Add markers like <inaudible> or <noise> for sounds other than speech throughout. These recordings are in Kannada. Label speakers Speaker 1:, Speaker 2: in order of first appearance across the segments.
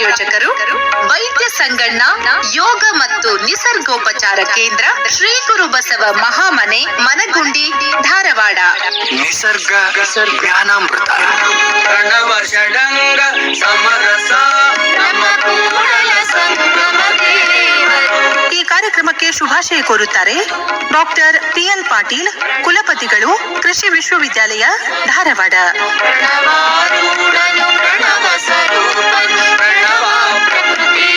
Speaker 1: ಪ್ರಾಯೋಜಕರು ವೈದ್ಯ ಸಂಗಣ್ಣ ಯೋಗ ಮತ್ತು ನಿಸರ್ಗೋಪಚಾರ ಕೇಂದ್ರ ಶ್ರೀ ಗುರು ಬಸವ ಮಹಾಮನೆ ಮನಗುಂಡಿ ಧಾರವಾಡ.
Speaker 2: ನಿಸರ್ಗ ಜ್ಞಾನಾಮೃತ
Speaker 3: ಸಮರಸ.
Speaker 1: ಈ ಕಾರ್ಯಕ್ರಮಕ್ಕೆ ಶುಭಾಶಯ ಕೋರುತ್ತಾರೆ ಡಾಕ್ಟರ್ ಪಿಎಲ್ ಪಾಟೀಲ್ ಕುಲಪತಿಗಳು ಕೃಷಿ ವಿಶ್ವವಿದ್ಯಾಲಯ ಧಾರವಾಡ.
Speaker 3: ಪ್ರಕೃತಿ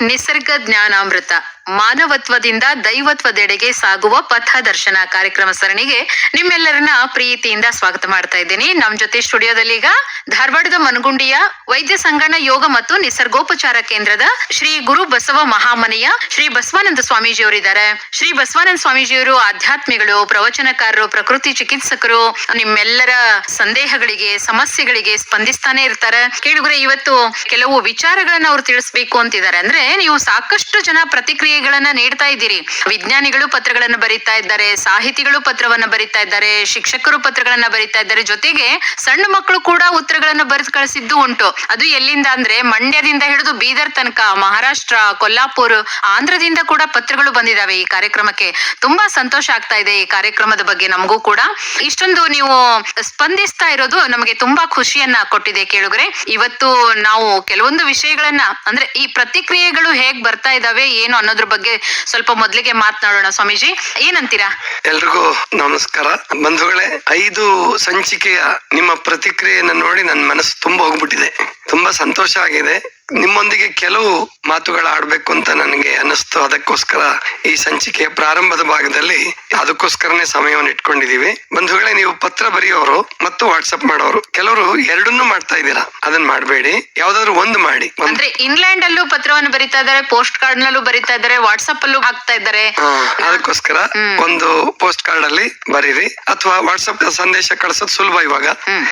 Speaker 4: ನಿಸರ್ಗ ಜ್ಞಾನಾಮೃತ. ಮಾನವತ್ವದಿಂದ ದೈವತ್ವದೆಡೆಗೆ ಸಾಗುವ ಪಥ ದರ್ಶನ ಕಾರ್ಯಕ್ರಮ ಸರಣಿಗೆ ನಿಮ್ಮೆಲ್ಲರನ್ನ ಪ್ರೀತಿಯಿಂದ ಸ್ವಾಗತ ಮಾಡ್ತಾ ಇದ್ದೀನಿ. ನಮ್ ಜೊತೆ ಸ್ಟುಡಿಯೋದಲ್ಲಿ ಈಗ ಧಾರವಾಡದ ಮನಗುಂಡಿಯ ವೈದ್ಯ ಸಂಗಣ ಯೋಗ ಮತ್ತು ನಿಸರ್ಗೋಪಚಾರ ಕೇಂದ್ರದ ಶ್ರೀ ಗುರು ಬಸವ ಮಹಾಮನೆಯ ಶ್ರೀ ಬಸವಾನಂದ ಸ್ವಾಮೀಜಿಯವರಿದ್ದಾರೆ. ಶ್ರೀ ಬಸವಾನಂದ ಸ್ವಾಮೀಜಿಯವರು ಆಧ್ಯಾತ್ಮಿಗಳು, ಪ್ರವಚನಕಾರರು, ಪ್ರಕೃತಿ ಚಿಕಿತ್ಸಕರು, ನಿಮ್ಮೆಲ್ಲರ ಸಂದೇಹಗಳಿಗೆ, ಸಮಸ್ಯೆಗಳಿಗೆ ಸ್ಪಂದಿಸ್ತಾನೆ ಇರ್ತಾರೆ. ಕೇಳುಗರೆ, ಇವತ್ತು ಕೆಲವು ವಿಚಾರಗಳನ್ನ ಅವ್ರು ತಿಳಿಸ್ಬೇಕು ಅಂತಿದ್ದಾರೆ. ಅಂದ್ರೆ ನೀವು ಸಾಕಷ್ಟು ಜನ ಪ್ರತಿಕ್ರಿಯೆಗಳನ್ನ ನೀಡ್ತಾ ಇದ್ದೀರಿ. ವಿಜ್ಞಾನಿಗಳು ಪತ್ರಗಳನ್ನ ಬರೀತಾ ಇದ್ದಾರೆ, ಸಾಹಿತಿಗಳು ಪತ್ರವನ್ನ ಬರೀತಾ ಇದ್ದಾರೆ, ಶಿಕ್ಷಕರು ಪತ್ರಗಳನ್ನ ಬರೀತಾ ಇದ್ದಾರೆ. ಜೊತೆಗೆ ಸಣ್ಣ ಮಕ್ಕಳು ಕೂಡ ಉತ್ತರಗಳನ್ನು ಬರೆದು ಕಳಿಸಿದ್ದು ಉಂಟು. ಅದು ಎಲ್ಲಿಂದ ಅಂದ್ರೆ ಮಂಡ್ಯದಿಂದ ಹಿಡಿದು ಬೀದರ್ ತನಕ, ಮಹಾರಾಷ್ಟ್ರ, ಕೊಲ್ಲಾಪುರ್, ಆಂಧ್ರದಿಂದ ಕೂಡ ಪತ್ರಗಳು ಬಂದಿದಾವೆ ಈ ಕಾರ್ಯಕ್ರಮಕ್ಕೆ. ತುಂಬಾ ಸಂತೋಷ ಆಗ್ತಾ ಇದೆ ಈ ಕಾರ್ಯಕ್ರಮದ ಬಗ್ಗೆ ನಮಗೂ ಕೂಡ. ಇಷ್ಟೊಂದು ನೀವು ಸ್ಪಂದಿಸ್ತಾ ಇರೋದು ನಮಗೆ ತುಂಬಾ ಖುಷಿಯನ್ನ ಕೊಟ್ಟಿದೆ ಕೇಳುಗರೆ. ಇವತ್ತು ನಾವು ಕೆಲವೊಂದು ವಿಷಯಗಳನ್ನ ಅಂದ್ರೆ ಈ ಪ್ರತಿಕ್ರಿಯೆಗಳು ಹೇಗ್ ಬರ್ತಾ ಇದಾವೆ, ಏನು ಅನ್ನೋದ್ರ ಬಗ್ಗೆ ಸ್ವಲ್ಪ ಮೊದಲಿಗೆ ಮಾತನಾಡೋಣ ಸ್ವಾಮೀಜಿ. ಏನಂತೀರಾ?
Speaker 2: ಎಲ್ರಿಗೂ ನಮಸ್ಕಾರ. ಬಂಧುಗಳೇ, ಐದು ಸಂಚಿಕೆಯ ನಿಮ್ಮ ಪ್ರತಿಕ್ರಿಯೆಯನ್ನು ನೋಡಿ ನನ್ನ ಮನಸ್ಸು ತುಂಬಾ ಹೋಗ್ಬಿಟ್ಟಿದೆ. ತುಂಬಾ ಸಂತೋಷ ಆಗಿದೆ. ನಿಮ್ಮೊಂದಿಗೆ ಕೆಲವು ಮಾತುಗಳ ಆಡ್ಬೇಕು ಅಂತ ನನಗೆ ಅನಿಸ್ತು ಅದಕ್ಕೋಸ್ಕರ ಈ ಸಂಚಿಕೆಯ ಪ್ರಾರಂಭದ ಭಾಗದಲ್ಲಿ ಅದಕ್ಕೋಸ್ಕರನೇ ಸಮಯವನ್ನು ಇಟ್ಕೊಂಡಿದೀವಿ ಬಂಧುಗಳೇ ನೀವು ಪತ್ರ ಬರೆಯೋರು ಮತ್ತು ವಾಟ್ಸ್ಆಪ್ ಮಾಡೋರು ಕೆಲವರು ಎರಡನ್ನೂ ಮಾಡ್ತಾ ಇದ್ದೀರಾ? ಅದನ್ನ ಮಾಡಬೇಡಿ. ಯಾವ್ದಾದ್ರು ಒಂದು ಮಾಡಿ.
Speaker 4: ಅಂದ್ರೆ ಇನ್ಲ್ಯಾಂಡ್ ಅಲ್ಲೂ ಪತ್ರವನ್ನು ಬರಿತಾ ಇದ್ದಾರೆ ಪೋಸ್ಟ್ ಕಾರ್ಡ್ ನಲ್ಲೂ ಬರಿತಾ ಇದ್ದಾರೆ ವಾಟ್ಸ್ಆಪ್ ಅಲ್ಲೂ ಹಾಕ್ತಾ ಇದ್ದಾರೆ.
Speaker 2: ಹಾ, ಅದಕ್ಕೋಸ್ಕರ ಒಂದು ಪೋಸ್ಟ್ ಕಾರ್ಡ್ ಅಲ್ಲಿ ಬರೀರಿ. ಅಥವಾ ವಾಟ್ಸ್ಆಪ್ ಸಂದೇಶ ಕಳಿಸೋದು ಸುಲಭ ಇವಾಗ.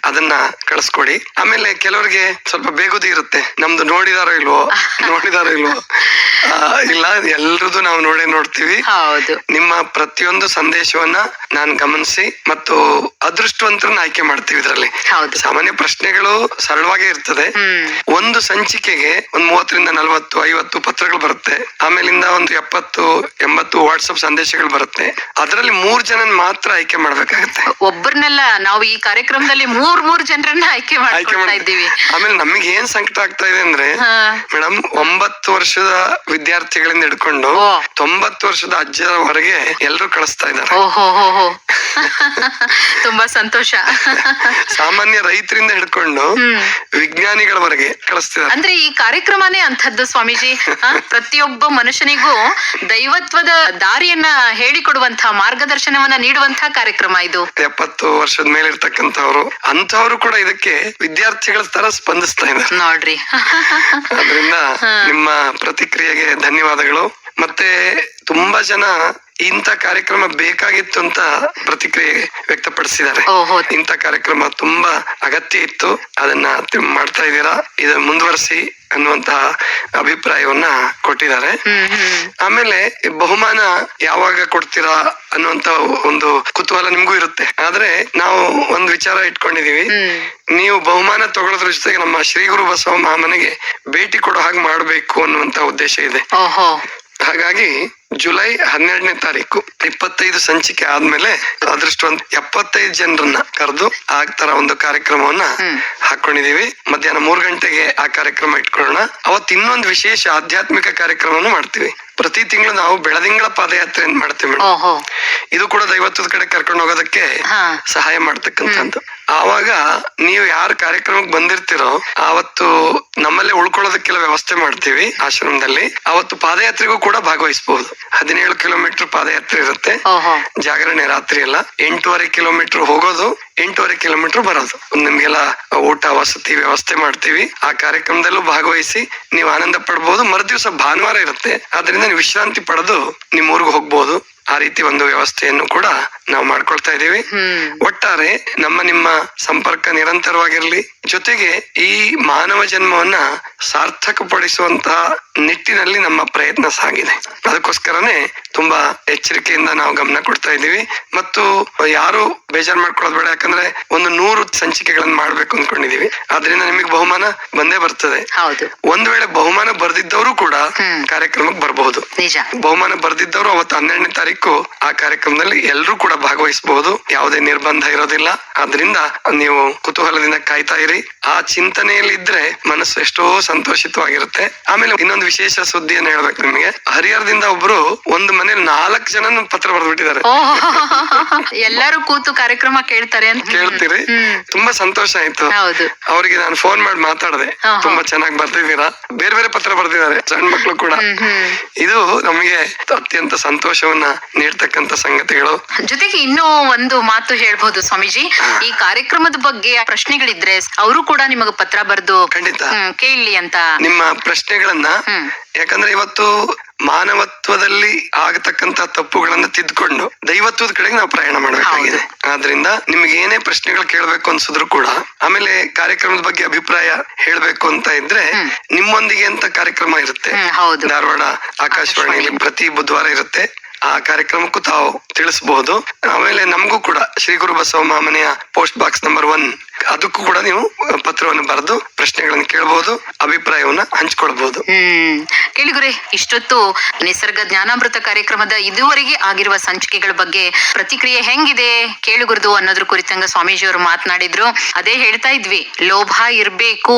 Speaker 2: ಅದನ್ನ ಕಳಿಸ್ಕೊಡಿ. ಆಮೇಲೆ ಕೆಲವರಿಗೆ ಸ್ವಲ್ಪ ಬೇಗುದಿ ಇರುತ್ತೆ. ನಮ್ದು ನೋಡಿದಾರೋ ಇಲ್ವೋ? ನೋಡಿದಾರೋ ಇಲ್ವೋ? ಇಲ್ಲ ಎಲ್ರದ್ದು ನಾವು ನೋಡಿ ನೋಡ್ತೀವಿ.
Speaker 4: ಹೌದು.
Speaker 2: ನಿಮ್ಮ ಪ್ರತಿಯೊಂದು ಸಂದೇಶವನ್ನ ನಾನು ಗಮನಿಸಿ ಮತ್ತು ಅದೃಷ್ಟವಂತರನ್ನ ಆಯ್ಕೆ ಮಾಡ್ತೀವಿ ಇದರಲ್ಲಿ. ಸಾಮಾನ್ಯ ಪ್ರಶ್ನೆಗಳು ಸರಳವಾಗಿ ಇರ್ತದೆ. ಒಂದು ಸಂಚಿಕೆಗೆ ಒಂದ್ ಮೂವತ್ತರಿಂದ ನಲವತ್ತು ಐವತ್ತು ಪತ್ರಗಳು ಬರುತ್ತೆ. ಆಮೇಲಿಂದ ಒಂದು ಎಪ್ಪತ್ತು ಎಂಬತ್ತು ವಾಟ್ಸ್ಆಪ್ ಸಂದೇಶಗಳು ಬರುತ್ತೆ. ಅದರಲ್ಲಿ ಮೂರ್ ಜನ ಮಾತ್ರ ಆಯ್ಕೆ ಮಾಡ್ಬೇಕಾಗತ್ತೆ.
Speaker 4: ಒಬ್ಬರನ್ನೆಲ್ಲ ನಾವು ಈ ಕಾರ್ಯಕ್ರಮದಲ್ಲಿ ಮೂರ್ ಮೂರ್ ಜನರನ್ನ ಆಯ್ಕೆ
Speaker 2: ಮಾಡ್ತಾ
Speaker 4: ಇದ್ದೀವಿ.
Speaker 2: ಆಮೇಲೆ ನಮಗೆ ಏನ್ ಸಂಕಟ ಆಗ್ತಾ ಇದೆ ಅಂದ್ರೆ. ಮೇಡಮ್ ಒಂಬತ್ತು ವರ್ಷದ ವಿದ್ಯಾರ್ಥಿಗಳಿಂದ ಹಿಡ್ಕೊಂಡು. ತೊಂಬತ್ತು ವರ್ಷದ ಅಜ್ಜರವರೆಗೆ ಎಲ್ಲರೂ ಕಳಿಸ್ತಾ ಇದ್ದಾರೆ.
Speaker 4: ತುಂಬಾ ಸಂತೋಷ.
Speaker 2: ಸಾಮಾನ್ಯ ರೈತರಿಂದ ಹಿಡ್ಕೊಂಡು ವಿಜ್ಞಾನಿಗಳವರೆಗೆ ಕಳಿಸ್ತಿದ್ದಾರೆ.
Speaker 4: ಅಂದ್ರೆ ಈ ಕಾರ್ಯಕ್ರಮನೇ ಅಂತದ್ದು ಸ್ವಾಮೀಜಿ. ಪ್ರತಿಯೊಬ್ಬ ಮನುಷ್ಯನಿಗೂ ದೈವತ್ವದ ದಾರಿಯನ್ನ ಹೇಳಿಕೊಡುವಂತಹ ಮಾರ್ಗದರ್ಶನವನ್ನ ನೀಡುವಂತಹ ಕಾರ್ಯಕ್ರಮ ಇದು.
Speaker 2: ಎಪ್ಪತ್ತು ವರ್ಷದ ಮೇಲೆ ಇರ್ತಕ್ಕಂಥವ್ರು ಅಂತವ್ರು ಕೂಡ ಇದಕ್ಕೆ ವಿದ್ಯಾರ್ಥಿಗಳ ತರ ಸ್ಪಂದಿಸ್ತಾ ಇದ್ದಾರೆ.
Speaker 4: ನೋಡ್ರಿ.
Speaker 2: ಅದರಿಂದ ನಿಮ್ಮ ಪ್ರತಿಕ್ರಿಯೆಗೆ ಧನ್ಯವಾದಗಳು. ಮತ್ತೆ ತುಂಬಾ ಜನ ಇಂಥ ಕಾರ್ಯಕ್ರಮ ಬೇಕಾಗಿತ್ತು ಅಂತ ಪ್ರತಿಕ್ರಿಯೆ ವ್ಯಕ್ತಪಡಿಸಿದ್ದಾರೆ. ಇಂಥ ಕಾರ್ಯಕ್ರಮ ತುಂಬಾ ಅಗತ್ಯ ಇತ್ತು. ಅದನ್ನ ಮಾಡ್ತಾ ಇದ್ದೀರಾ? ಇದನ್ನ ಮುಂದುವರಿಸಿ ಅನ್ನುವಂತಹ ಅಭಿಪ್ರಾಯವನ್ನ ಕೊಟ್ಟಿದ್ದಾರೆ. ಆಮೇಲೆ ಬಹುಮಾನ ಯಾವಾಗ ಕೊಡ್ತೀರಾ ಅನ್ನುವಂತ ಒಂದು ಕುತೂಹಲ ನಿಮ್ಗೂ ಇರುತ್ತೆ. ಆದ್ರೆ ನಾವು ಒಂದು ವಿಚಾರ ಇಟ್ಕೊಂಡಿದೀವಿ ನೀವು ಬಹುಮಾನ ತಗೊಳ್ಳೋದ್ರ ಜೊತೆಗೆ ನಮ್ಮ ಶ್ರೀ ಗುರು ಬಸವ ಮಹಾಮನೆಗೆ ಭೇಟಿ ಕೊಡೋ ಹಾಗೆ ಮಾಡ್ಬೇಕು ಅನ್ನುವಂತ ಉದ್ದೇಶ ಇದೆ. ಹಾಗಾಗಿ ಜುಲೈ ಹನ್ನೆರಡನೇ ತಾರೀಕು ಇಪ್ಪತ್ತೈದು ಸಂಚಿಕೆ ಆದ್ಮೇಲೆ ಅದೃಷ್ಟವಂತ ಎಪ್ಪತ್ತೈದು ಜನರನ್ನ ಕರೆದು ಆ ತರ ಒಂದು ಕಾರ್ಯಕ್ರಮವನ್ನ ಹಾಕೊಂಡಿದೀವಿ. ಮಧ್ಯಾಹ್ನ ಮೂರ್ ಗಂಟೆಗೆ ಆ ಕಾರ್ಯಕ್ರಮ ಇಟ್ಕೊಳ್ಳೋಣ. ಅವತ್ತು ಇನ್ನೊಂದು ವಿಶೇಷ ಆಧ್ಯಾತ್ಮಿಕ ಕಾರ್ಯಕ್ರಮವನ್ನು ಮಾಡ್ತೀವಿ. ಪ್ರತಿ ತಿಂಗಳು ನಾವು ಬೆಳದಿಂಗಳ ಪಾದಯಾತ್ರೆ ಏನ್ ಮಾಡ್ತೀವಿ ಮೇಡಮ್?
Speaker 4: ಓಹೋ.
Speaker 2: ಇದು ಕೂಡ ದೈವತ್ವದ ಕಡೆ ಕರ್ಕೊಂಡು ಹೋಗೋದಕ್ಕೆ
Speaker 4: ಹಾ.
Speaker 2: ಸಹಾಯ ಮಾಡ್ತಕ್ಕಂಥದ್ದು. ಆವಾಗ ನೀವು ಯಾರ ಕಾರ್ಯಕ್ರಮಕ್ಕೆ ಬಂದಿರ್ತೀರೋ ಆವತ್ತು ನಮ್ಮಲ್ಲೇ ಉಳ್ಕೊಳ್ಳೋದಕ್ಕೆಲ್ಲ ವ್ಯವಸ್ಥೆ ಮಾಡ್ತೀವಿ ಆಶ್ರಮದಲ್ಲಿ. ಅವತ್ತು ಪಾದಯಾತ್ರೆಗೂ ಕೂಡ ಭಾಗವಹಿಸಬಹುದು ಹದಿನೇಳು ಕಿಲೋಮೀಟರ್ ಪಾದಯಾತ್ರೆ ಇರುತ್ತೆ.
Speaker 4: ಓಹೋ.
Speaker 2: ಜಾಗರಣೆ ರಾತ್ರಿ ಎಲ್ಲ. ಎಂಟೂವರೆ ಕಿಲೋಮೀಟರ್ ಹೋಗೋದು ಎಂಟೂವರೆ ಕಿಲೋಮೀಟರ್ ಬರೋದು. ನಿಮ್ಗೆಲ್ಲ ಊಟ, ವಸತಿ ವ್ಯವಸ್ಥೆ ಮಾಡ್ತೀವಿ. ಆ ಕಾರ್ಯಕ್ರಮದಲ್ಲೂ ಭಾಗವಹಿಸಿ ನೀವು ಆನಂದ ಪಡಬಹುದು ಮರುದಿವಸ ಭಾನುವಾರ ಇರುತ್ತೆ. ಅದರಿಂದ ನೀವು ವಿಶ್ರಾಂತಿ ಪಡೆದು ನಿಮ್ ಊರಿಗೆ ಹೋಗ್ಬೋದು. ಆ ರೀತಿ ಒಂದು ವ್ಯವಸ್ಥೆಯನ್ನು ಕೂಡ ನಾವು ಮಾಡ್ಕೊಳ್ತಾ
Speaker 4: ಇದ್ದೀವಿ.
Speaker 2: ಒಟ್ಟಾರೆ ನಮ್ಮ ನಿಮ್ಮ ಸಂಪರ್ಕ ನಿರಂತರವಾಗಿರಲಿ ಜೊತೆಗೆ ಈ ಮಾನವ ಜನ್ಮವನ್ನ ಸಾರ್ಥಕಪಡಿಸುವಂತಹ ನಿಟ್ಟಿನಲ್ಲಿ ನಮ್ಮ ಪ್ರಯತ್ನ ಸಾಗಿದೆ. ಅದಕ್ಕೋಸ್ಕರನೇ ತುಂಬಾ ಎಚ್ಚರಿಕೆಯಿಂದ ನಾವು ಗಮನ ಕೊಡ್ತಾ ಇದ್ದೀವಿ. ಮತ್ತು ಯಾರು ಬೇಜಾರ್ ಮಾಡ್ಕೊಳ್ಳೋದು ಬೇಡ ಯಾಕಂದ್ರೆ ಒಂದು ನೂರು ಸಂಚಿಕೆಗಳನ್ನು ಮಾಡ್ಬೇಕು ಅಂದ್ಕೊಂಡಿದೀವಿ ಆದ್ರಿಂದ ನಿಮಗೆ ಬಹುಮಾನ ಬಂದೇ ಬರ್ತದೆ. ಒಂದ್ ವೇಳೆ ಬಹುಮಾನ ಬರ್ದಿದ್ದವರು ಕೂಡ ಕಾರ್ಯಕ್ರಮಕ್ಕೆ ಬರಬಹುದು. ಬಹುಮಾನ ಬರ್ದಿದ್ದವರು ಅವತ್ತು ಹನ್ನೆರಡನೇ ತಾರೀಕು ಆ ಕಾರ್ಯಕ್ರಮದಲ್ಲಿ ಎಲ್ಲರೂ ಕೂಡ ಭಾಗವಹಿಸಬಹುದು. ಯಾವುದೇ ನಿರ್ಬಂಧ ಇರೋದಿಲ್ಲ. ಆದ್ರಿಂದ ನೀವು ಕುತೂಹಲದಿಂದ ಕಾಯ್ತಾ ಇರಿ. ಆ ಚಿಂತನೆಯಲ್ಲಿ ಇದ್ರೆ ಮನಸ್ಸು ಎಷ್ಟೋ ಸಂತೋಷಿತವಾಗಿರುತ್ತೆ. ಆಮೇಲೆ ಇನ್ನೊಂದು ವಿಶೇಷ ಸುದ್ದಿಯನ್ನು ಹೇಳ್ಬೇಕು ನಿಮಗೆ. ಹರಿಹರದಿಂದ ಒಬ್ರು ಒಂದು ಮನೇಲಿ ನಾಲ್ಕು ಜನ ಪತ್ರ ಬರೆದ್ಬಿಟ್ಟಿದ್ದಾರೆ.
Speaker 4: ಬಿಟ್ಟಿದ್ದಾರೆ ಎಲ್ಲರೂ ಕೂತು ಕಾರ್ಯಕ್ರಮ ಕೇಳ್ತಾರೆ ಅಂತ
Speaker 2: ಕೇಳ್ತೀರಿ? ತುಂಬಾ ಸಂತೋಷ ಆಯ್ತು. ಅವರಿಗೆ ನಾನು ಫೋನ್ ಮಾಡಿ ಮಾತಾಡದೆ. ತುಂಬಾ ಚೆನ್ನಾಗಿ ಬರ್ತಿದ್ದೀರಾ ಬೇರೆ ಬೇರೆ ಪತ್ರ ಬರ್ದಿದ್ದಾರೆ. ಸಣ್ಣ ಮಕ್ಕಳು ಕೂಡ. ಇದು ನಮಗೆ ಅತ್ಯಂತ ಸಂತೋಷವನ್ನ ನೀಡ್ತಕ್ಕಂತ ಸಂಗತಿಗಳು.
Speaker 4: ಜೊತೆಗೆ ಇನ್ನೂ ಒಂದು ಮಾತು ಹೇಳ್ಬಹುದು ಸ್ವಾಮೀಜಿ. ಈ ಕಾರ್ಯಕ್ರಮದ ಬಗ್ಗೆ ಪ್ರಶ್ನೆಗಳಿದ್ರೆ ಅವರು ಕೂಡ ನಿಮಗೆ ಪತ್ರ ಬರೆದು
Speaker 2: ಖಂಡಿತ.
Speaker 4: ಕೇಳಿ ಅಂತ.
Speaker 2: ನಿಮ್ಮ ಪ್ರಶ್ನೆಗಳನ್ನ ಯಾಕಂದ್ರೆ ಇವತ್ತು ಮಾನವತ್ವದಲ್ಲಿ ಆಗತಕ್ಕಂತ ತಪ್ಪುಗಳನ್ನ ತಿದ್ಕೊಂಡು ದೈವತ್ವದ ಕಡೆಗೆ ನಾವು ಪ್ರಯಾಣ ಮಾಡಬೇಕಾಗಿದೆ. ಆದ್ರಿಂದ ನಿಮ್ಗೆ ಏನೇ ಪ್ರಶ್ನೆಗಳು ಕೇಳಬೇಕು ಅನ್ಸಿದ್ರು ಕೂಡ ಆಮೇಲೆ ಕಾರ್ಯಕ್ರಮದ ಬಗ್ಗೆ ಅಭಿಪ್ರಾಯ ಹೇಳ್ಬೇಕು ಅಂತ ಇದ್ರೆ ನಿಮ್ಮೊಂದಿಗೆ ಅಂತ ಕಾರ್ಯಕ್ರಮ ಇರುತ್ತೆ? ಧಾರವಾಡ ಆಕಾಶವಾಣಿಯಲ್ಲಿ ಪ್ರತಿ ಬುಧವಾರ ಇರುತ್ತೆ. ಆ ಕಾರ್ಯಕ್ರಮಕ್ಕೂ ತಾವು ತಿಳಿಸಬಹುದು. ಆಮೇಲೆ ನಮಗೂ ಕೂಡ ಶ್ರೀ ಗುರು ಬಸವ ಮಾಮನೆಯ ಪೋಸ್ಟ್ ಬಾಕ್ಸ್ ನಂಬರ್ ಒನ್ ಅದಕ್ಕೂ ಕೂಡ ನೀವು ಪತ್ರವನ್ನು ಬರೆದು ಪ್ರಶ್ನೆಗಳನ್ನು ಕೇಳಬಹುದು ಅಭಿಪ್ರಾಯವನ್ನ ಹಂಚ್ಕೊಳ್ಬಹುದು
Speaker 4: ಹ್ಮ್. ಕೇಳಿಗುರೆ ಇಷ್ಟೊತ್ತು ನಿಸರ್ಗ ಜ್ಞಾನಾಮೃತ ಕಾರ್ಯಕ್ರಮದ ಇದುವರೆಗೆ ಆಗಿರುವ ಸಂಚಿಕೆಗಳ ಬಗ್ಗೆ ಪ್ರತಿಕ್ರಿಯೆ ಹೆಂಗಿದೆ ಕೇಳುಗುರ್ದು ಅನ್ನೋದ್ರ ಕುರಿತಂಗ ಸ್ವಾಮೀಜಿಯವರು ಮಾತನಾಡಿದ್ರು. ಅದೇ ಹೇಳ್ತಾ ಇದ್ವಿ ಲೋಭ ಇರ್ಬೇಕು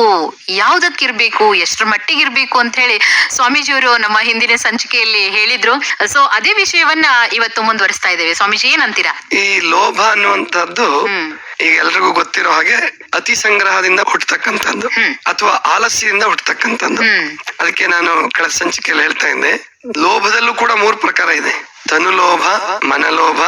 Speaker 4: ಯಾವ್ದಕ್ಕಿರ್ಬೇಕು ಮಟ್ಟಿಗೆ ಇರಬೇಕು ಅಂತ ಹೇಳಿ ಸ್ವಾಮೀಜಿಯವರು ನಮ್ಮ ಹಿಂದಿನ ಸಂಚಿಕೆಯಲ್ಲಿ ಹೇಳಿದ್ರು. ಸೊ ಅದೇ ವಿಷಯವನ್ನ ಇವತ್ತು ಮುಂದುವರಿಸ್ತಾ ಇದ್ದೇವೆ. ಸ್ವಾಮೀಜಿ ಏನಂತೀರಾ?
Speaker 2: ಈ ಲೋಭ ಅನ್ನುವಂಥದ್ದು ಈಗ ಎಲ್ರಿಗೂ ಗೊತ್ತಿರೋ ಹಾಗೆ ಅತಿ ಸಂಗ್ರಹದಿಂದ ಹುಟ್ಟತಕ್ಕಂಥದ್ದು. ಅಥವಾ ಆಲಸ್ಯದಿಂದ ಹುಟ್ಟತಕ್ಕಂಥದ್ದು. ಅದಕ್ಕೆ ನಾನು ಕಳೆದ ಸಂಚಿಕೆಯಲ್ಲಿ ಹೇಳ್ತಾ ಇದ್ದೆ. ಲೋಭದಲ್ಲೂ ಕೂಡ ಮೂರು ಪ್ರಕಾರ ಇದೆ. ತನು ಲೋಭ ಮನಲೋಭ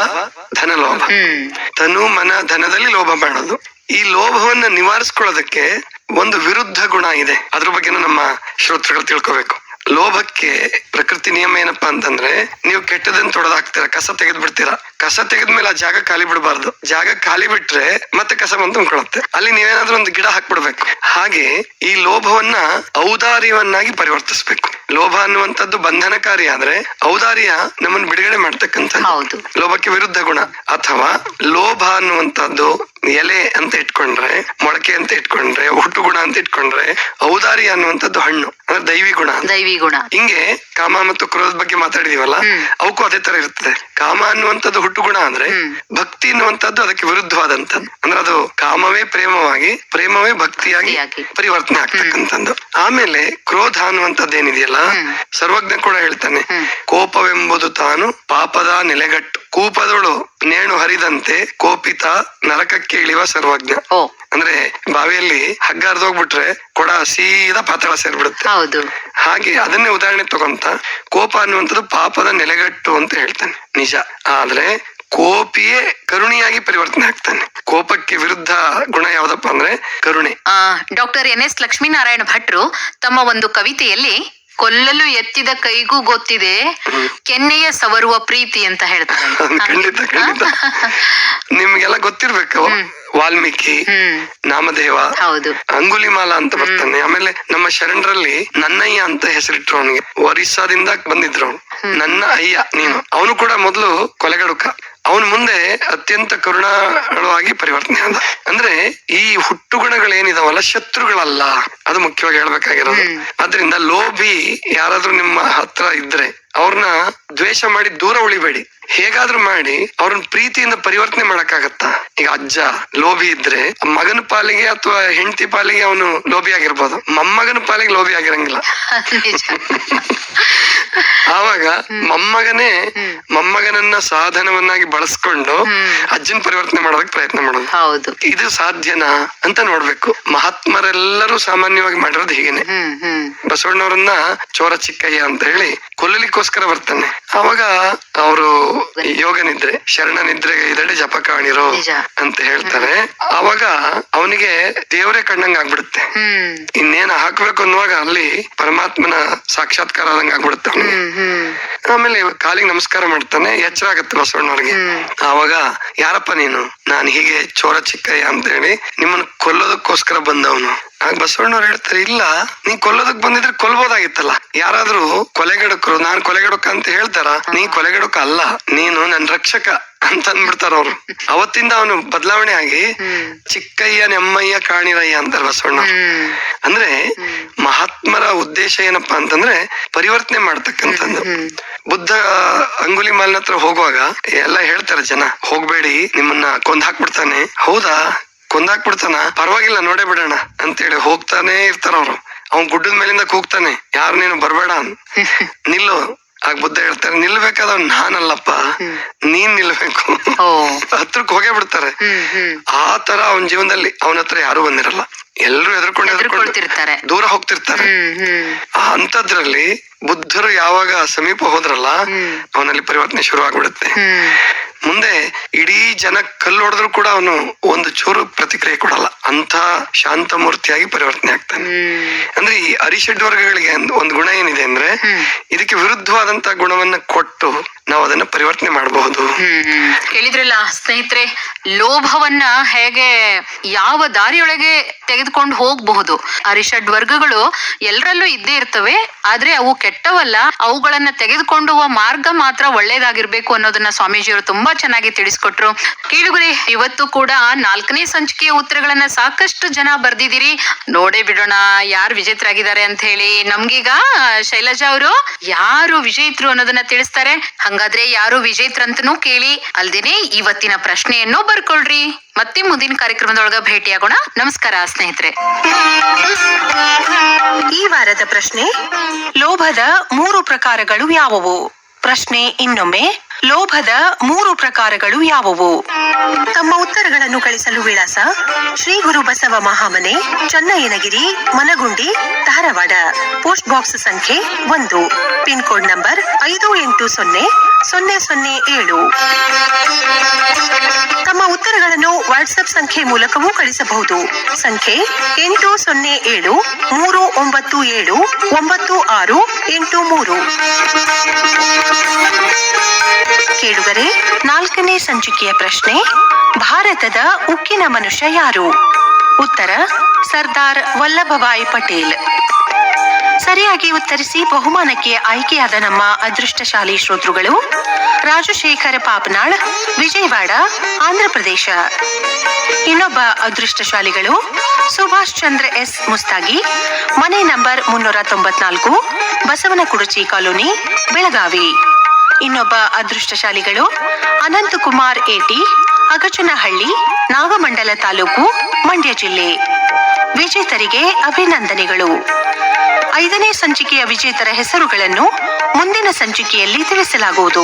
Speaker 2: ಧನಲೋಭ.
Speaker 4: ಲೋಭ
Speaker 2: ತನು ಮನ ಧನದಲ್ಲಿ ಲೋಭ ಮಾಡೋದು. ಈ ಲೋಭವನ್ನ ನಿವಾರಿಸ್ಕೊಳ್ಳೋದಕ್ಕೆ ಒಂದು ವಿರುದ್ಧ ಗುಣ ಇದೆ. ಅದ್ರ ಬಗ್ಗೆನೂ ನಮ್ಮ ಶ್ರೋತೃಗಳು ತಿಳ್ಕೋಬೇಕು. ಲೋಭಕ್ಕೆ ಪ್ರಕೃತಿ ನಿಯಮ ಏನಪ್ಪಾ ಅಂತಂದ್ರೆ ನೀವು ಕೆಟ್ಟದನ್ನ ತೊಡೆದಾಕ್ತೀರಾ ಕಸ ತೆಗೆದ್ ಬಿಡ್ತೀರಾ ಕಸ ತೆಗೆದ್ಮೇಲೆ ಆ ಜಾಗ ಖಾಲಿ ಬಿಡಬಾರ್ದು. ಜಾಗ ಖಾಲಿ ಬಿಟ್ರೆ ಮತ್ತೆ ಕಸ ಬಂದು ಉಂಕೊಳತ್ತೆ ಅಲ್ಲಿ ನೀವೇನಾದ್ರೂ ಒಂದು ಗಿಡ ಹಾಕ್ಬಿಡ್ಬೇಕು. ಹಾಗೆ ಈ ಲೋಭವನ್ನ ಔದಾರ್ಯವನ್ನಾಗಿ ಪರಿವರ್ತಿಸ್ಬೇಕು. ಲೋಭ ಅನ್ನುವಂಥದ್ದು ಬಂಧನಕಾರಿ ಆದ್ರೆ ಔದಾರ್ಯ ನಮ್ಮನ್ನು ಬಿಡುಗಡೆ ಮಾಡ್ತಕ್ಕಂಥ ಲೋಭಕ್ಕೆ ವಿರುದ್ಧ ಗುಣ. ಅಥವಾ ಲೋಭ ಅನ್ನುವಂಥದ್ದು ಎಲೆ ಅಂತ ಇಟ್ಕೊಂಡ್ರೆ ಮೊಳಕೆ ಅಂತ ಇಟ್ಕೊಂಡ್ರೆ ಹುಟ್ಟು ಗುಣ ಅಂತ ಇಟ್ಕೊಂಡ್ರೆ ಔದಾರ್ಯ ಅನ್ನುವಂಥದ್ದು ಹಣ್ಣು. ಅಂದ್ರೆ ದೈವಿ ಗುಣ
Speaker 4: ದೈವಿ ಗುಣ.
Speaker 2: ಹಿಂಗೆ ಕಾಮ ಮತ್ತು ಕ್ರೋಧದ ಬಗ್ಗೆ ಮಾತಾಡಿದೀವಲ್ಲ? ಅವಕ್ಕೂ ಅದೇ ತರ ಇರ್ತದೆ. ಕಾಮ ಅನ್ನುವಂಥದ್ದು ಹುಟ್ಟು ಗುಣ ಅಂದ್ರೆ ಭಕ್ತಿ ಅನ್ನುವಂಥದ್ದು ಅದಕ್ಕೆ ವಿರುದ್ಧವಾದಂತದ್ದು ಅಂದ್ರೆ ಅದು ಕಾಮವೇ ಪ್ರೇಮವಾಗಿ ಪ್ರೇಮವೇ ಭಕ್ತಿಯಾಗಿ
Speaker 4: ಭಕ್ತಿಯಾಗಿ.
Speaker 2: ಪರಿವರ್ತನೆ ಆಗ್ತಕ್ಕಂಥದ್ದು. ಆಮೇಲೆ ಕ್ರೋಧ ಅನ್ನುವಂಥದ್ದು ಏನಿದೆಯಲ್ಲ ಸರ್ವಜ್ಞ ಕೂಡ ಹೇಳ್ತಾನೆ ಕೋಪವೆಂಬುದು ತಾನು ಪಾಪದ ನೆಲೆಗಟ್ಟು. ಕೂಪದೊಳು ನೇಣು ಹರಿದಂತೆ ಕೋಪಿತ ನರಕಕ್ಕೆ ಇಳಿಯುವ ಸರ್ವಜ್ಞ.
Speaker 4: ಓ.
Speaker 2: ಅಂದ್ರೆ ಬಾವಿಯಲ್ಲಿ ಹಗ್ಗ ಹರಿದೋಗ್ಬಿಟ್ರೆ ಕೊಡ ಸೀದಾ ಪಾತಾಳ ಸೇರ್ಬಿಡುತ್ತೆ.
Speaker 4: ಹೌದು.
Speaker 2: ಹಾಗೆ ಅದನ್ನೇ ಉದಾಹರಣೆ ತಗೊಂತ ಕೋಪ ಅನ್ನುವಂಥದ್ದು ಪಾಪದ ನೆಲೆಗಟ್ಟು ಅಂತ ಹೇಳ್ತಾನೆ. ನಿಜ. ಆದ್ರೆ ಕೋಪಿಯೇ ಕರುಣಿಯಾಗಿ ಪರಿವರ್ತನೆ ಆಗ್ತಾನೆ. ಕೋಪಕ್ಕೆ ವಿರುದ್ಧ ಗುಣ ಯಾವ್ದಪ್ಪ ಅಂದ್ರೆ ಕರುಣೆ.
Speaker 4: ಆ ಡಾಕ್ಟರ್ ಎನ್ ಎಸ್ ಲಕ್ಷ್ಮೀನಾರಾಯಣ ಭಟ್ರು ತಮ್ಮ ಒಂದು ಕವಿತೆಯಲ್ಲಿ ಕೊಲ್ಲಲು ಎತ್ತಿದ ಕೈಗೂ ಗೊತ್ತಿದೆ ಕೆನ್ನೆಯ ಸವರುವ ಪ್ರೀತಿ ಅಂತ ಹೇಳ್ತಾರೆ. <laughs>
Speaker 2: ಖಂಡಿತ ಖಂಡಿತ. ನಿಮ್ಗೆಲ್ಲ ಗೊತ್ತಿರ್ಬೇಕು ವಾಲ್ಮೀಕಿ ನಾಮದೇವ
Speaker 4: ಹೌದು.
Speaker 2: ಅಂಗುಲಿಮಾಲ ಅಂತ ಬರ್ತಾನೆ. ಆಮೇಲೆ ನಮ್ಮ ಶರಣರಲ್ಲಿ ನನ್ನಯ್ಯ ಅಂತ ಹೆಸರಿಟ್ರು ಅವನಿಗೆ. ಒರಿಸ್ಸಾದಿಂದ ಬಂದಿದ್ರು ಅವನು. ನನ್ನ ಅಯ್ಯ ನೀನು. ಅವನು ಕೂಡ ಮೊದಲು ಕೊಲೆಗಡುಕ. ಅವನು ಮುಂದೆ ಅತ್ಯಂತ ಕರುಣಾಳವಾಗಿ ಪರಿವರ್ತನೆ ಆದ. ಅಂದ್ರೆ ಈ ಹುಟ್ಟುಗುಣಗಳೇನಿದಾವಲ್ಲ ಶತ್ರುಗಳಲ್ಲ ಅದು ಮುಖ್ಯವಾಗಿ ಹೇಳ್ಬೇಕಾಗಿರೋದು. ಅದ್ರಿಂದ ಲೋಭಿ ಯಾರಾದ್ರೂ ನಿಮ್ಮ ಹತ್ರ ಇದ್ರೆ ಅವ್ರನ್ನ ದ್ವೇಷ ಮಾಡಿ ದೂರ ಉಳಿಬೇಡಿ. ಹೇಗಾದ್ರೂ ಮಾಡಿ ಅವ್ರನ್ನ ಪ್ರೀತಿಯಿಂದ ಪರಿವರ್ತನೆ ಮಾಡಕ್ಕಾಗತ್ತಾ? ಈಗ ಅಜ್ಜ ಲೋಭಿ ಇದ್ರೆ ಮಗನ ಪಾಲಿಗೆ ಅಥವಾ ಹೆಂಡತಿ ಪಾಲಿಗೆ ಅವನು ಲೋಭಿ ಆಗಿರ್ಬೋದು. ಮೊಮ್ಮಗನ ಪಾಲಿಗೆ ಲೋಭಿ ಆಗಿರಂಗಿಲ್ಲ. <laughs> ಆವಾಗ ಮೊಮ್ಮಗನೇ. ಮೊಮ್ಮಗನನ್ನ ಸಾಧನವನ್ನಾಗಿ ಬಳಸ್ಕೊಂಡು. ಅಜ್ಜನ್ ಪರಿವರ್ತನೆ ಮಾಡೋದಕ್ಕೆ ಪ್ರಯತ್ನ ಮಾಡೋದು.
Speaker 4: ಹೌದು.
Speaker 2: ಇದು ಸಾಧ್ಯನಾ ಅಂತ ನೋಡ್ಬೇಕು. ಮಹಾತ್ಮರೆಲ್ಲರೂ ಸಾಮಾನ್ಯವಾಗಿ ಮಾಡಿರೋದು ಹೀಗೇನೆ. ಬಸವಣ್ಣವರನ್ನ ಚೋರ ಚಿಕ್ಕಯ್ಯ ಅಂತ ಹೇಳಿ ಕೊಲ್ಲಲಿಕ್ಕೋಸ್ಕರ ಬರ್ತಾನೆ. ಅವಾಗ ಅವರು ಯೋಗ ನಿದ್ರೆ ಶರಣ ನಿದ್ರೆಗೆ ಇದಡೆ ಜಪ ಕಾಣಿರೋ ಅಂತ ಹೇಳ್ತಾರೆ. ಅವಾಗ ಅವನಿಗೆ ದೇವರೇ ಕಣ್ಣಂಗ್ ಆಗ್ಬಿಡುತ್ತೆ. ಇನ್ನೇನ್ ಹಾಕ್ಬೇಕು ಅನ್ನುವಾಗ ಅಲ್ಲಿ ಪರಮಾತ್ಮನ ಸಾಕ್ಷಾತ್ಕಾರ ಆದಂಗ ಆಗ್ಬಿಡುತ್ತೆ ಆಮೇಲೆ ಕಾಲಿಗೆ ನಮಸ್ಕಾರ ಮಾಡ್ತಾನೆ ಎಚ್ಚರ ಆಗತ್ತೆ ಬಸವಣ್ಣವ್ರಿಗೆ ಅವಾಗ ಯಾರಪ್ಪ ನೀನು? ನಾನು ಹೀಗೆ ಚೋರ ಚಿಕ್ಕಯ್ಯ ಅಂತ ಹೇಳಿ ನಿಮ್ಮನ್ನ ಕೊಲ್ಲೋದಕ್ಕೋಸ್ಕರ ಬಂದವನು. ಆಗ ಬಸವಣ್ಣವ್ರು ಹೇಳ್ತಾರೆ ಇಲ್ಲ ನೀ ಕೊಲ್ಲೋದಕ್ ಬಂದಿದ್ರೆ ಕೊಲ್ಬೋದಾಗಿತ್ತಲ್ಲ. ಯಾರಾದ್ರೂ ಕೊಲೆಗಡಕರು ನಾನ್ ಕೊಲೆಗಡಕ ಅಂತ ಹೇಳ್ತಾರ ನೀ ಕೊಲೆಗಡಕ ಅಲ್ಲ ನೀನು ನನ್ ರಕ್ಷಕ ಅಂತ ಅಂದ್ಬಿಡ್ತಾರ ಅವ್ರು. ಅವತ್ತಿಂದ ಅವನು ಬದಲಾವಣೆ ಆಗಿ ಚಿಕ್ಕಯ್ಯ ನೆಮ್ಮಯ್ಯ ಕಾಣಿರಯ್ಯ ಅಂತಾರೆ ಬಸವಣ್ಣ ಅಂದ್ರೆ ಮಹಾತ್ಮರ ಉದ್ದೇಶ ಏನಪ್ಪಾ ಅಂತಂದ್ರೆ ಪರಿವರ್ತನೆ ಮಾಡ್ತಕ್ಕಂಥದ್ದು. ಬುದ್ಧ ಅಂಗುಲಿ ಮಾಲ್ನ ಹತ್ರ ಹೋಗುವಾಗ ಎಲ್ಲ ಹೇಳ್ತಾರೆ ಜನ ಹೋಗ್ಬೇಡಿ ನಿಮ್ಮನ್ನ ಕೊಂದ್ ಹಾಕ್ಬಿಡ್ತಾನೆ. ಹೌದಾ? ಕೊಂದ್ ಬಿಡ್ತಾನ ಪರವಾಗಿಲ್ಲ ನೋಡೇ ಬಿಡೋಣ. ಅಂತೇಳಿ ಹೋಗ್ತಾನೆ ಇರ್ತಾರ ಅವ್ರು. ಅವ್ನ್ ಗುಡ್ಡದ ಮೇಲಿಂದ ಕೂಗ್ತಾನೆ. ಯಾರು ನೀನು ಬರ್ಬೇಡ. <laughs> ನಿಲ್ಲು. ಆಗ ಬುದ್ಧ ಹೇಳ್ತಾರೆ ನಿಲ್ಬೇಕಾದ ನಾನಲ್ಲಪ್ಪ. ನೀನ್ ನಿಲ್ಬೇಕು. ಹತ್ರಕ್ ಹೋಗೇ ಬಿಡ್ತಾರೆ. ಆ ತರ ಅವನ ಜೀವನದಲ್ಲಿ ಅವನ ಹತ್ರ ಯಾರು ಬಂದಿರಲ್ಲ. ಎಲ್ರು ಎದ್ರಕೊಂಡು
Speaker 4: ಎದುರ್ಕೊಳ್ತಿರ್ತಾರೆ.
Speaker 2: ದೂರ ಹೋಗ್ತಿರ್ತಾರೆ. ಆ ಅಂತದ್ರಲ್ಲಿ ಬುದ್ಧರು ಯಾವಾಗ ಸಮೀಪ ಹೋದ್ರಲ್ಲ ಅವನಲ್ಲಿ ಪರಿವರ್ತನೆ ಶುರು ಆಗ್ಬಿಡುತ್ತೆ ಮುಂದೆ ಇಡೀ ಜನ ಕಲ್ಲು ಹೊಡೆದ್ರು ಕೂಡ ಅವನು ಒಂದು ಚೂರು ಪ್ರತಿಕ್ರಿಯೆ ಕೊಡಲ್ಲ. ಅಂತ ಶಾಂತ ಮೂರ್ತಿಯಾಗಿ ಪರಿವರ್ತನೆ ಆಗ್ತಾನೆ. ಅಂದ್ರೆ ಈ ಅರಿಷಡ್ ವರ್ಗಗಳಿಗೆ ಒಂದ್- ಗುಣ ಏನಿದೆ ಅಂದ್ರೆ ಇದಕ್ಕೆ ವಿರುದ್ಧವಾದಂತ ಗುಣವನ್ನ ಕೊಟ್ಟು ನಾವು ಅದನ್ನ ಪರಿವರ್ತನೆ ಮಾಡಬಹುದು.
Speaker 4: ಹೇಳಿದ್ರಲ್ಲ ಸ್ನೇಹಿತರೆ ಲೋಭವನ್ನ ಹೇಗೆ ಯಾವ ದಾರಿಯೊಳಗೆ ತೆಗೆದುಕೊಂಡು ಹೋಗಬಹುದು? ಅರಿಷಡ್ ವರ್ಗಗಳು ಎಲ್ಲರಲ್ಲೂ ಇದ್ದೇ ಇರ್ತವೆ ಆದ್ರೆ ಅವು ಕೆಟ್ಟವಲ್ಲ. ಅವುಗಳನ್ನ ತೆಗೆದುಕೊಂಡು ಮಾರ್ಗ ಮಾತ್ರ ಒಳ್ಳೇದಾಗಿರ್ಬೇಕು ಅನ್ನೋದನ್ನ ಸ್ವಾಮೀಜಿಯವರು ತುಂಬಾ ಚೆನ್ನಾಗಿ ತಿಳಿಸ್ಕೊಟ್ರು. ಕೇಳುಗರೆ, ಇವತ್ತು ಕೂಡ ನಾಲ್ಕನೇ ಸಂಚಿಕೆಯ ಉತ್ತರಗಳನ್ನ ಸಾಕಷ್ಟು ಜನ ಬರ್ದಿದ್ದೀರಿ. ನೋಡೇ ಬಿಡೋಣ ಯಾರು ವಿಜೇತರಾಗಿದ್ದಾರೆ ಅಂತ ಹೇಳಿ. ನಮ್ಗೀಗ, ಶೈಲಜಾ ಅವರು ಯಾರು ವಿಜೇತರು ಅನ್ನೋದನ್ನ ತಿಳಿಸ್ತಾರೆ. ಹಂಗಾದ್ರೆ ಯಾರು ವಿಜೇತರಂತನೂ ಕೇಳಿ ಅಲ್ದೇನೆ ಇವತ್ತಿನ ಪ್ರಶ್ನೆಯನ್ನು ಬರ್ಕೊಳ್ರಿ. ಮತ್ತೆ ಮುಂದಿನ ಕಾರ್ಯಕ್ರಮದೊಳಗ ಭೇಟಿಯಾಗೋಣ. ನಮಸ್ಕಾರ ಸ್ನೇಹಿತರೆ.
Speaker 5: ಈ ವಾರದ ಪ್ರಶ್ನೆ, ಲೋಭದ ಮೂರು ಪ್ರಕಾರಗಳು ಯಾವುವು? ಪ್ರಶ್ನೆ ಇನ್ನೊಮ್ಮೆ ಲೋಭದ ಮೂರು ಪ್ರಕಾರಗಳು ಯಾವುವು? ತಮ್ಮ ಉತ್ತರಗಳನ್ನು ಕಳಿಸಲು ವಿಳಾಸ ಶ್ರೀ ಗುರು ಬಸವ ಮಹಾಮನೆ, ಚನ್ನಯ್ಯನಗಿರಿ, ಮನಗುಂಡಿ, ಧಾರವಾಡ. ಪೋಸ್ಟ್ ಬಾಕ್ಸ್ ಸಂಖ್ಯೆ ಒಂದು. ಪಿನ್ ಕೋಡ್ ನಂಬರ್ ಐದು ಎಂಟು ಸೊನ್ನೆ ಸೊನ್ನೆ ಸೊನ್ನೆ ಏಳು. ತಮ್ಮ ಉತ್ತರಗಳನ್ನು ವಾಟ್ಸ್ಆಪ್ ಸಂಖ್ಯೆ ಮೂಲಕವೂ ಕಳಿಸಬಹುದು. ಸಂಖ್ಯೆ ಎಂಟು ಸೊನ್ನೆ ಏಳು ಮೂರು ಒಂಬತ್ತು ಏಳು ಒಂಬತ್ತು ಆರು ಎಂಟು ಮೂರು. ನಾಲ್ಕನೇ ಸಂಚಿಕೆಯ ಪ್ರಶ್ನೆ, ಭಾರತದ ಉಕ್ಕಿನ ಮನುಷ್ಯ ಯಾರು? ಉತ್ತರ, ಸರ್ದಾರ್ ವಲ್ಲಭಭಾಯಿ ಪಟೇಲ್. ಸರಿಯಾಗಿ ಉತ್ತರಿಸಿ ಬಹುಮಾನಕ್ಕೆ ಆಯ್ಕೆಯಾದ ನಮ್ಮ ಅದೃಷ್ಟಶಾಲಿ ಶ್ರೋತೃಗಳು, ರಾಜಶೇಖರ ಪಾಪನಾಳ್, ವಿಜಯವಾಡ ಆಂಧ್ರಪ್ರದೇಶ ಇನ್ನೊಬ್ಬ ಅದೃಷ್ಟಶಾಲಿಗಳು, ಸುಭಾಷ್ ಚಂದ್ರ ಎಸ್ ಮುಸ್ತಾಗಿ, ಮನೆ ನಂಬರ್ ಮುನ್ನೂರ ತೊಂಬತ್ನಾಲ್ಕು, ಬಸವನಕುಡುಚಿ ಕಾಲೋನಿ, ಬೆಳಗಾವಿ. ಇನ್ನೊಬ್ಬ ಅದೃಷ್ಟಶಾಲಿಗಳು ಅನಂತಕುಮಾರ್ ಏಟಿ ಅಗಚನಹಳ್ಳಿ, ನಾಗಮಂಡಲ ತಾಲೂಕು, ಮಂಡ್ಯ ಜಿಲ್ಲೆ. ವಿಜೇತರಿಗೆ ಅಭಿನಂದನೆಗಳು. ಐದನೇ ಸಂಚಿಕೆಯ ವಿಜೇತರ ಹೆಸರುಗಳನ್ನು ಮುಂದಿನ ಸಂಚಿಕೆಯಲ್ಲಿ ತಿಳಿಸಲಾಗುವುದು.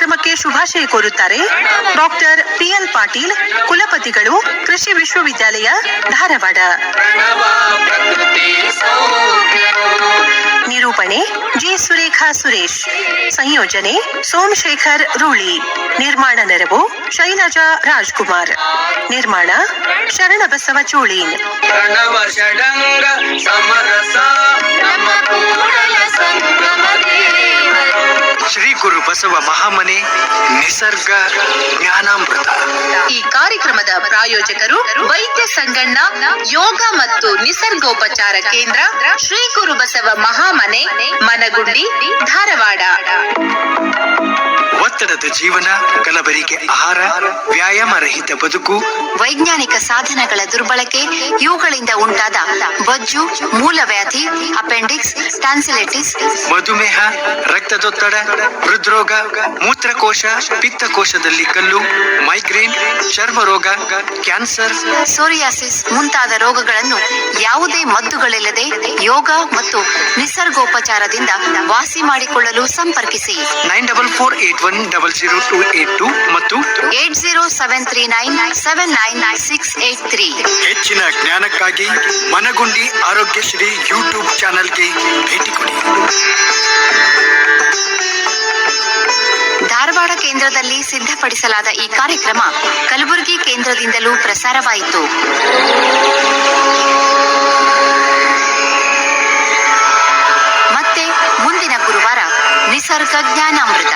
Speaker 5: ಕಾರ್ಯಕ್ರಮಕ್ಕೆ ಶುಭಾಶಯ ಕೋರುತ್ತಾರೆ ಡಾಕ್ಟರ್ ಪಿಎಲ್ ಪಾಟೀಲ್, ಕುಲಪತಿಗಳು, ಕೃಷಿ ವಿಶ್ವವಿದ್ಯಾಲಯ, ಧಾರವಾಡ. ನಿರೂಪಣೆ ಜಿ ಸುರೇಖಾ ಸುರೇಶ್. ಸಂಯೋಜನೆ ಸೋಮಶೇಖರ್ ರೂಳಿ. ನಿರ್ಮಾಣ ನೆರವು ಶೈಲಜಾ ರಾಜ್ಕುಮಾರ್. ನಿರ್ಮಾಣ ಶರಣಬಸವ ಚೋಳೀನ್.
Speaker 6: ಶ್ರೀ ಗುರು ಬಸವ ಮಹಾಮನೆ ನಿಸರ್ಗ ಜ್ಞಾನಾಮೃತ.
Speaker 1: ಈ ಕಾರ್ಯಕ್ರಮದ ಪ್ರಾಯೋಜಕರು ವೈದ್ಯ ಸಂಗಣ್ಣ, ಯೋಗ ಮತ್ತು ನಿಸರ್ಗೋಪಚಾರ ಕೇಂದ್ರ ಶ್ರೀ ಗುರು ಬಸವ ಮಹಾಮನೆ, ಮನಗುಂಡಿ, ಧಾರವಾಡ.
Speaker 6: ಒತ್ತಡದ ಜೀವನ ಕಲಬರಿಕೆ ಆಹಾರ ವ್ಯಾಯಾಮ ರಹಿತ ಬದುಕು
Speaker 7: ವೈಜ್ಞಾನಿಕ ಸಾಧನಗಳ ದುರ್ಬಳಕೆ ಇವುಗಳಿಂದ ಉಂಟಾದ ಬೊಜ್ಜು ಮೂಲವ್ಯಾಧಿ ಅಪೆಂಡಿಕ್ಸ್ ಟ್ಯಾನ್ಸಿಲೆಟಿಸ್
Speaker 6: ಮಧುಮೇಹ ರಕ್ತದೊತ್ತಡ ಹೃದ್ರೋಗ ಮೂತ್ರಕೋಶ ಪಿತ್ತಕೋಶದಲ್ಲಿ ಕಲ್ಲು ಮೈಗ್ರೇನ್ ಚರ್ಮ ರೋಗ ಕ್ಯಾನ್ಸರ್
Speaker 7: ಸೋರಿಯಾಸಿಸ್ ಮುಂತಾದ ರೋಗಗಳನ್ನು ಯಾವುದೇ ಮದ್ದುಗಳಿಲ್ಲದೆ ಯೋಗ ಮತ್ತು ನಿಸರ್ಗೋಪಚಾರದಿಂದ ವಾಸಿ ಮಾಡಿಕೊಳ್ಳಲು ಸಂಪರ್ಕಿಸಿ.
Speaker 6: Nine double four eight one double zero two eight two ಮತ್ತು
Speaker 7: eight zero seven three nine seven nine nine six eight three
Speaker 6: ಹೆಚ್ಚಿನ ಜ್ಞಾನಕ್ಕಾಗಿ ಮನಗುಂಡಿ ಆರೋಗ್ಯಶ್ರೀ ಯೂಟ್ಯೂಬ್ ಚಾನೆಲ್ಗೆ ಭೇಟಿ ಕೊಡಿ.
Speaker 7: ಧಾರವಾಡ ಕೇಂದ್ರದಲ್ಲಿ ಸಿದ್ಧಪಡಿಸಲಾದ ಈ ಕಾರ್ಯಕ್ರಮ ಕಲಬುರಗಿ ಕೇಂದ್ರದಿಂದಲೂ ಪ್ರಸಾರವಾಯಿತು. ಮತ್ತೆ ಮುಂದಿನ ಗುರುವಾರ ನಿಸರ್ಗ ಜ್ಞಾನಾಮೃತ